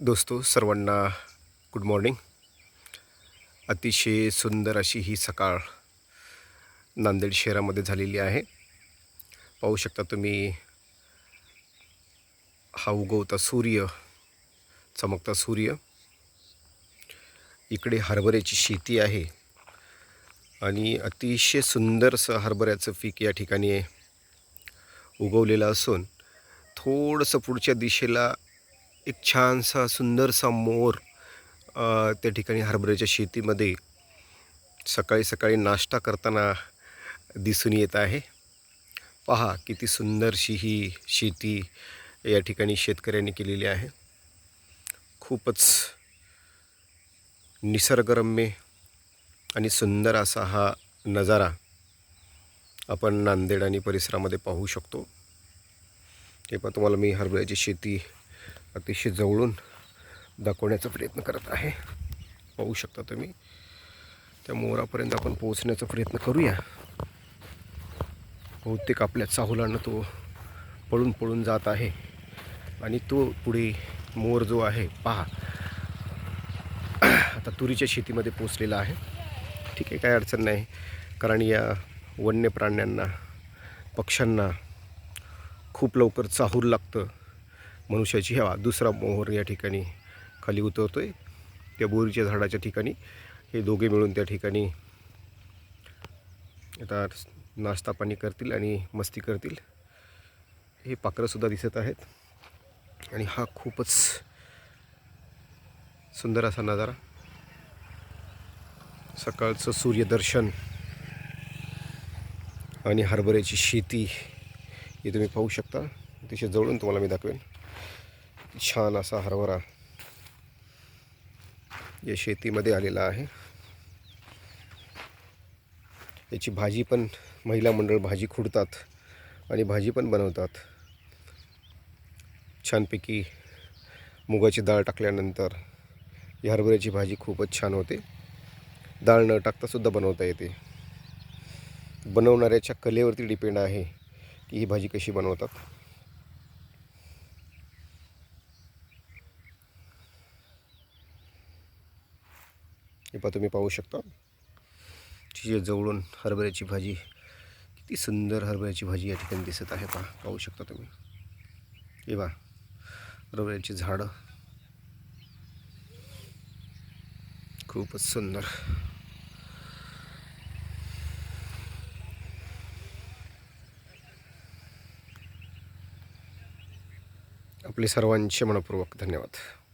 दोस्तो सर्वांना good morning अतिशय सुंदर अशी ही सकाळ नांदेड शहरामध्ये झालेली आहे. पाहू शकता तुम्ही हा उगवता सूर्य चमकता सूर्य. इकडे हरभऱ्याची शेती आहे आणि अतिशय सुंदरसं हरभऱ्याचं पीक या ठिकाणी उगवलेलं असून थोडंसं पुढच्या दिशेला एक छानसा सुंदरसा मोर त्या ठिकाणी हरभऱ्याच्या शेतीमध्ये सकाळी सकाळी नाश्ता करताना दिसून येत आहे. पहा किती सुंदरशी ही शेती या ठिकाणी शेतकऱ्यांनी केलेली आहे. खूपच निसर्गरम्य आणि सुंदर असा हा नजारा आपण नांदेड आणि परिसरामध्ये पाहू शकतो. ते पण तुम्हाला मी हरभऱ्याची शेती अतिशय जवळून दाखवण्याचा प्रयत्न करत आहे. पाहू शकता तुम्ही. त्या मोरापर्यंत आपण पोहोचण्याचा प्रयत्न करूया. बहुतेक आपल्या चाहुलानं तो पळून पळून जात आहे. आणि तो पुढे मोर जो आहे पहा. आता तुरीच्या शेतीमध्ये पोचलेला आहे. ठीक आहे काय अडचण नाही. कारण या वन्य प्राण्यांना पक्ष्यांना खूप लवकर चाहूर लागतं. मनुष्याची हवा. दुसरा मोहर या ठिकाणी खाली उतरतो आहे त्या बोरीच्या झाडाच्या ठिकाणी. हे दोघे मिळून त्या ठिकाणी आता नाश्ता पाणी करतील आणि मस्ती करतील. हे पाखरंसुद्धा दिसत आहेत. आणि हा खूपच सुंदर असा नजारा. सकाळचं सूर्यदर्शन आणि हरभऱ्याची शेती हे तुम्ही पाहू शकता. अतिशय जवळून तुम्हाला मी दाखवेन. छान असा हरभरा या शेतीमध्ये आलेला आहे. याची भाजी पण महिला मंडळ भाजी खुडतात आणि भाजी पण बनवतात. छानपैकी मुगाची डाळ टाकल्यानंतर ही हरभऱ्याची भाजी खूपच छान होते. डाळ न टाकतासुद्धा बनवता येते. बनवणाऱ्याच्या कलेवरती डिपेंड आहे की ही भाजी कशी बनवतात. हे पहा तुम्ही पाहू शकता. तिचे जवळून हरभऱ्याची भाजी किती सुंदर हरभऱ्याची भाजी या ठिकाणी दिसत आहे पहा पाहू शकता तुम्ही. हे पहा हरभऱ्याची झाडं. खूपच सुंदर. आपले सर्वांचे मनपूर्वक धन्यवाद.